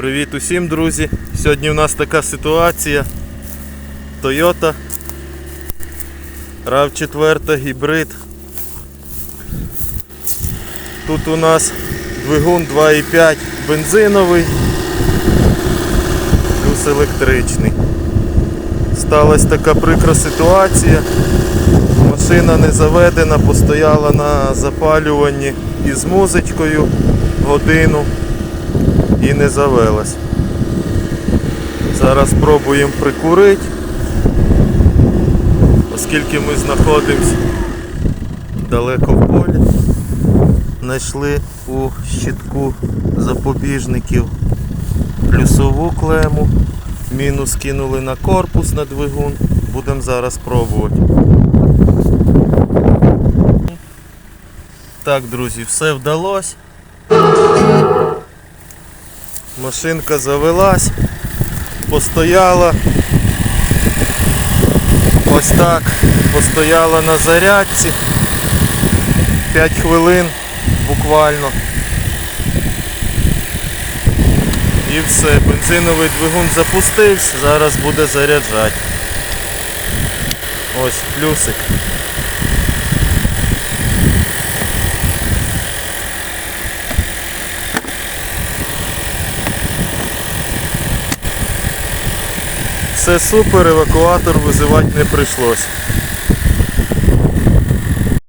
Привіт усім, друзі! Сьогодні у нас така ситуація. Toyota RAV4 гібрид. Тут у нас двигун 2,5 бензиновий плюс електричний. Сталася така прикра ситуація. Машина не заведена, постояла на запалюванні із музичкою годину і не завелась. Зараз спробуємо прикурити, оскільки ми знаходимося далеко в полі. Знайшли у щитку запобіжників плюсову клему, мінус кинули на корпус на двигун. Будемо зараз пробувати. Так, друзі, все вдалося. Машинка завелась, постояла. Ось так, постояла на зарядці. 5 хвилин буквально. І все, бензиновий двигун запустився, зараз буде заряджати. Ось плюсик. Все супер, евакуатор визивати не прийшлось.